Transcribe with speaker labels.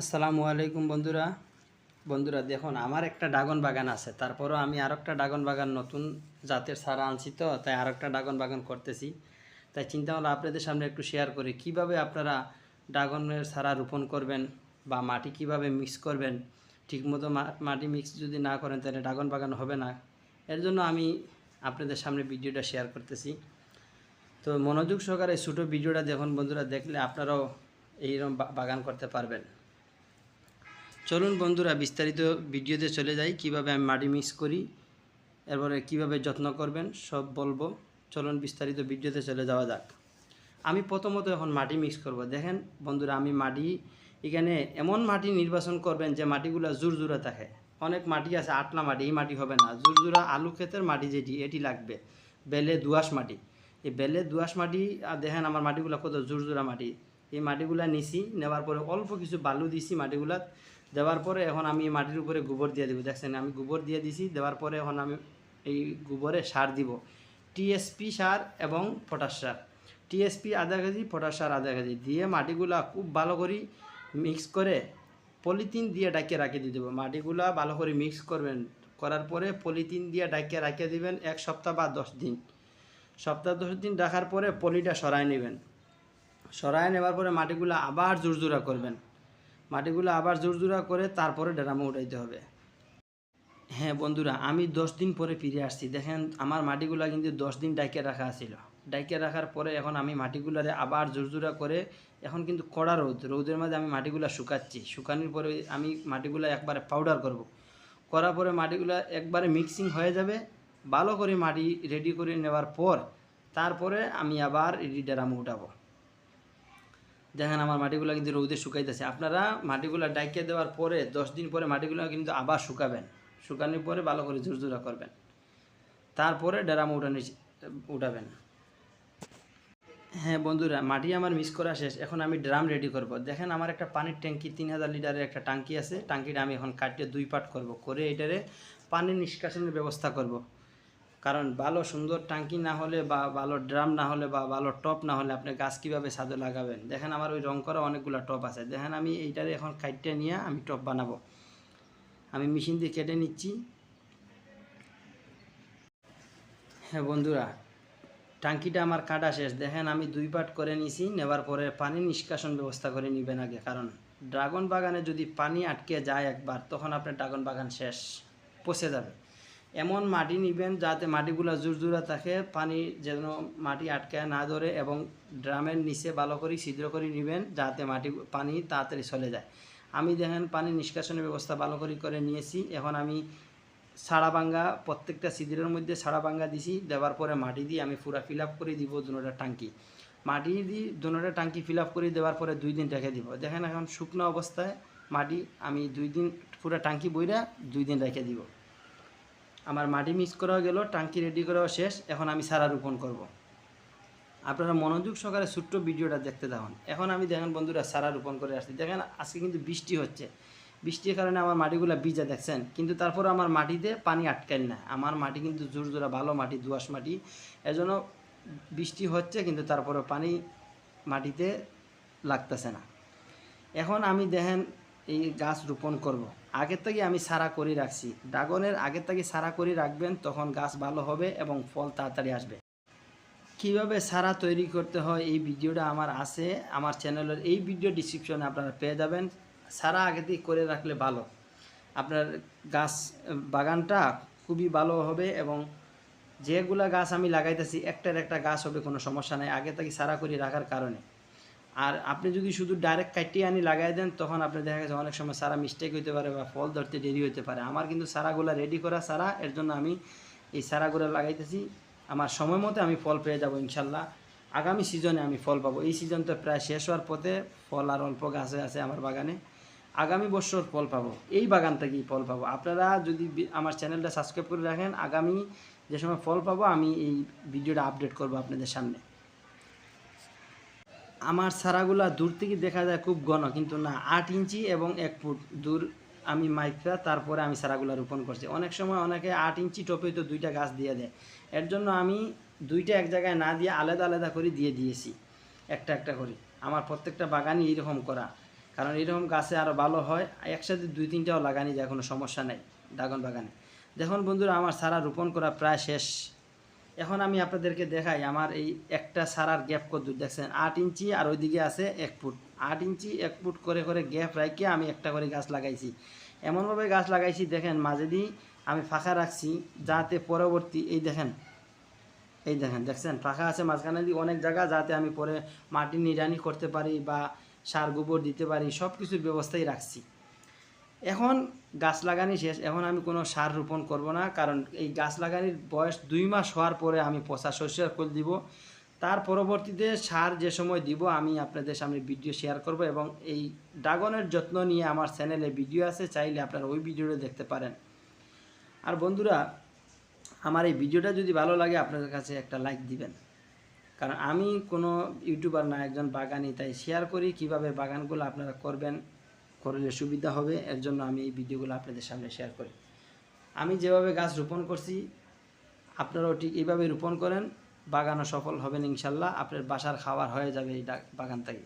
Speaker 1: আসসালামু আলাইকুম বন্ধুরা। বন্ধুরা, দেখুন, আমার একটা ড্রাগন বাগান আছে। তারপরও আমি আর একটা ড্রাগন বাগান নতুন জাতের সারা আনছি তো, তাই আর একটা ড্রাগন বাগান করতেছি। তাই চিন্তা হলো আপনাদের সামনে একটু শেয়ার করি, কীভাবে আপনারা ড্রাগনের সারা রোপণ করবেন বা মাটি কীভাবে মিক্স করবেন? ঠিকমতো মাটি মিক্স যদি না করেন, তাহলে ড্রাগন বাগান হবে না। এর জন্য আমি আপনাদের সামনে ভিডিওটা শেয়ার করতেছি। তো মনোযোগ সহকারে ছোটো ভিডিওটা দেখুন বন্ধুরা, দেখলে আপনারাও এইরকম বাগান করতে পারবেন। চলুন বন্ধুরা, বিস্তারিত ভিডিওতে চলে যাই। কীভাবে আমি মাটি মিক্স করি, এরপরে কীভাবে যত্ন করবেন, সব বলব। চলুন বিস্তারিত ভিডিওতে চলে যাওয়া যাক। আমি প্রথমত এখন মাটি মিক্স করব। দেখেন বন্ধুরা, আমি মাটি, এখানে এমন মাটি নির্বাচন করবেন যে মাটিগুলো জুরজুরা থাকে। অনেক মাটি আছে, আটলা মাটি, এই মাটি হবে না। জুরজুরা আলু ক্ষেতের মাটি যেটি, এটি লাগবে। বেলে দোআঁশ মাটি। এই বেলে দোআঁশ মাটি, আর দেখেন আমার মাটিগুলো কত জুরজুরা মাটি। এই মাটিগুলা নিছি, নেওয়ার পরে অল্প কিছু বালু দিছি মাটিগুলা দেওয়ার পরে এখন আমি মাটির উপরে গোবর দিয়ে দেবো। দেখছেন, আমি গোবর দিয়ে দিছি, দেওয়ার পরে এখন আমি এই গোবরে সার দিব। টিএসপি সার এবং পটাশ সার। টিএসপি আধা কেজি, পটাশ সার আধা কেজি দিয়ে মাটিগুলা খুব ভালো করে মিক্স করে পলিথিন দিয়ে ডাকিয়ে রাখে দিয়ে দেবো। মাটিগুলা ভালো করে মিক্স করবেন, করার পরে পলিথিন দিয়ে ডাকিয়ে রাখিয়ে দিবেন এক সপ্তাহ বা দশ দিন। সপ্তাহ, দশ দিন রাখার পরে পলিটা সরায় নেবেন। সরায় নেওয়ার পরে মাটিগুলো আবার জোরজোড়া করবেন। মাটিগুলো আবার জোরজোড়া করে তারপরে ড্রামে উঠাইতে হবে। হ্যাঁ বন্ধুরা, আমি দশ দিন পরে ফিরে আসছি। দেখেন, আমার মাটিগুলা কিন্তু দশ দিন ডাইকে রাখা ছিল ডাইকে রাখার পরে এখন আমি মাটিগুলারে আবার জোরজোড়া করে, এখন কিন্তু কড়া রোদ। রোদের মাঝে আমি মাটিগুলা শুকাচ্ছি। শুকানোর পরে আমি মাটিগুলা একবারে পাউডার করব। করার পরে মাটিগুলা একবারে মিক্সিং হয়ে যাবে। ভালো করে মাটি রেডি করে নেওয়ার পর, তারপরে আমি আবার এই ড্রামে উঠাবো। দেখেন আমার মাটিগুলো কিন্তু রৌদে শুকাইতেছে। আপনারা মাটিগুলো ডাইকে দেওয়ার পরে দশ দিন পরে মাটিগুলো কিন্তু আবার শুকাবেন। শুকানোর পরে ভালো করে জোরজোরা করবেন। তারপরে ড্রাম উঠানি উঠাবেন। হ্যাঁ বন্ধুরা, মাটি আমার মিস করা শেষ। এখন আমি ড্রাম রেডি করব। দেখেন আমার একটা পানির ট্যাঙ্কি, তিন হাজার লিটারের একটা ট্যাঙ্কি আছে। ট্যাঙ্কিটা আমি এখন কাটিয়ে দুই পাট করব। করে এটারে পানি নিষ্কাশনের ব্যবস্থা করব। কারণ ভালো সুন্দর টাঙ্কি না হলে বা ভালো ড্রাম না হলে বা ভালো টপ না হলে আপনি গাছ কীভাবে ছাদে লাগাবেন? দেখেন আমার ওই রং করা অনেকগুলো টপ আছে। দেখেন আমি এইটারে এখন কাটতে নিয়ে আমি টপ বানাবো। আমি মেশিন দিয়ে কেটে নিচ্ছি। হ্যাঁ বন্ধুরা, টাঙ্কিটা আমার কাটা শেষ। দেখেন আমি দুই পাট করে নিছি, নেবার পরে পানি নিষ্কাশন ব্যবস্থা করে নেবেন আগে। কারণ ড্রাগন বাগানে যদি পানি আটকে যায় একবার, তখন আপনার ড্রাগন বাগান শেষ, পচে যাবে। এমন মাটি নেবেন যাতে মাটিগুলো জুরজুরা থাকে, পানি যেন মাটি আটকায় না ধরে এবং ড্রামের নিচে ভালো করে ছিদ্র করে নেবেন যাতে মাটি, পানি তাড়াতাড়ি চলে যায়। আমি দেখেন পানি নিষ্কাশনের ব্যবস্থা ভালো করে করে নিয়েছি। এখন আমি সাড়া ভাঙ্গা, প্রত্যেকটা ছিদ্রের মধ্যে সাড়া ভাঙ্গা দিছি, দেওয়ার পরে মাটি দিয়ে আমি পুরা ফিল আপ করে দিব দুনোটা টাঙ্কি। মাটি দিয়ে দুনোটা টাঙ্কি ফিল আপ করে দেওয়ার পরে দুই দিন রেখে দিব। দেখেন এখন শুকনো অবস্থায় মাটি, আমি দুই দিন পুরা টাঙ্কি বইরা দুই দিন রেখে দিব। আমার মাটি মিক্স করাও গেল, টাঙ্কি রেডি করাও শেষ, এখন আমি সারা রোপণ করব। আপনারা মনোযোগ সহকারে ছোট্ট ভিডিওটা দেখতে থাকুন। এখন আমি দেখেন বন্ধুরা, সারা রোপণ করে আসছি। দেখেন আজকে কিন্তু বৃষ্টি হচ্ছে। বৃষ্টির কারণে আমার মাটিগুলো ভিজা, দেখছেন? কিন্তু তারপর আমার মাটিতে পানি আটকাল না। আমার মাটি কিন্তু জোর জোড়া ভালো মাটি, দোআঁশ মাটি। এজন্য বৃষ্টি হচ্ছে, কিন্তু তারপরে পানি মাটিতে লাগতেছে না। এখন আমি দেখেন এই গাছ রোপণ করব। আগের থেকে আমি সারা করে রাখছি। ড্রাগনের আগের থেকে সারা করে রাখবেন, তখন গাছ ভালো হবে এবং ফল তাড়াতাড়ি আসবে। কীভাবে সারা তৈরি করতে হয় এই ভিডিওটা আমার আছে। আমার চ্যানেলের এই ভিডিও ডিসক্রিপশনে আপনারা পেয়ে যাবেন। সারা আগে থেকে করে রাখলে ভালো। আপনার গাছ, বাগানটা খুবই ভালো হবে এবং যেগুলা গাছ আমি লাগাইতেছি, একটার একটা গাছ হবে, কোনো সমস্যা নেই। আগে থেকে সারা করে রাখার কারণে। আর আপনি যদি শুধু ডাইরেক্ট কাটিয়ে আনি লাগাই দেন, তখন আপনি দেখা গেছে অনেক সময় সারা মিস্টেক হইতে পারে বা ফল ধরতে দেরি হতে পারে। আমার কিন্তু সারাগুলা রেডি করা সারা এর জন্য আমি এই সারাগুলো লাগাইতেছি। আমার সময় মতো আমি ফল পেয়ে যাব ইনশাল্লাহ। আগামী সিজনে আমি ফল পাবো। এই সিজন তো প্রায় শেষ হওয়ার পথে ফল আর অল্প গাছে আছে আমার বাগানে। আগামী বছর ফল পাবো। এই বাগান থেকেই ফল পাবো। আপনারা যদি আমার চ্যানেলটা সাবস্ক্রাইব করে রাখেন, আগামী যে সময় ফল পাবো, আমি এই ভিডিওটা আপডেট করব আপনাদের সামনে। আমার সারাগুলা দূর থেকে দেখা যায় খুব ঘন, কিন্তু না, আট ইঞ্চি এবং এক ফুট দূর আমি মাইকটা তারপরে আমি সারাগুলা রোপণ করছি। অনেক সময় অনেকে আট ইঞ্চি টপে তো দুইটা গাছ দিয়ে দেয়। এর জন্য আমি দুইটা এক জায়গায় না দিয়ে আলাদা আলাদা করে দিয়ে দিয়েছি, একটা একটা করে। আমার প্রত্যেকটা বাগানই এইরকম করা, কারণ এরকম গাছে আরও ভালো হয়, একসাথে দুই তিনটাও লাগানি যায়, কোনো সমস্যা নেই, ড্রাগন বাগানে। দেখুন বন্ধুরা, আমার সারা রোপণ করা প্রায় শেষ। এখন আমি আপনাদেরকে দেখাই আমার এই একটা সারার গ্যাপ কত দূর দেখছেন, আট ইঞ্চি আর ওইদিকে আছে এক ফুট। আট ইঞ্চি, এক ফুট করে করে গ্যাপ রাখিয়ে আমি একটা করে গাছ লাগাইছি। এমনভাবে গাছ লাগাইছি, দেখেন, মাঝে দিয়ে আমি ফাঁকা রাখছি যাতে পরবর্তী, এই দেখেন এই দেখেন, দেখছেন, ফাঁকা আছে মাঝখানে দিয়ে অনেক জায়গা যাতে আমি পরে মাটি নিড়ানি করতে পারি বা সার গোবর দিতে পারি সব কিছুর ব্যবস্থাই রাখছি। এখন গাছ লাগানি শেষ, এখন আমি কোনো সার রোপণ করব না, কারণ এই গাছ লাগানির বয়স দুই মাস হওয়ার পরে আমি পচা শস্যের ফুল দিব। তার পরবর্তীতে সার যে সময় দিব, আমি আপনাদের সামনে ভিডিও শেয়ার করব এবং এই ড্রাগনের যত্ন নিয়ে আমার চ্যানেলে ভিডিও আছে, চাইলে আপনারা ওই ভিডিওটা দেখতে পারেন। আর বন্ধুরা, আমার এই ভিডিওটা যদি ভালো লাগে, আপনাদের কাছে একটা লাইক দিবেন। কারণ আমি কোনো ইউটিউবার না, একজন বাগানি, তাই শেয়ার করি কীভাবে বাগানগুলো আপনারা করবেন। করলে সুবিধা হবে, এর জন্য আমি এই ভিডিওগুলো আপনাদের সামনে শেয়ার করি। আমি যেভাবে গাছ রোপণ করছি, আপনারাও ঠিক এইভাবে রোপণ করেন, বাগানও সফল হবেন ইনশাল্লাহ, আপনার বাসার খাবার হয়ে যাবে এই বাগান থেকে।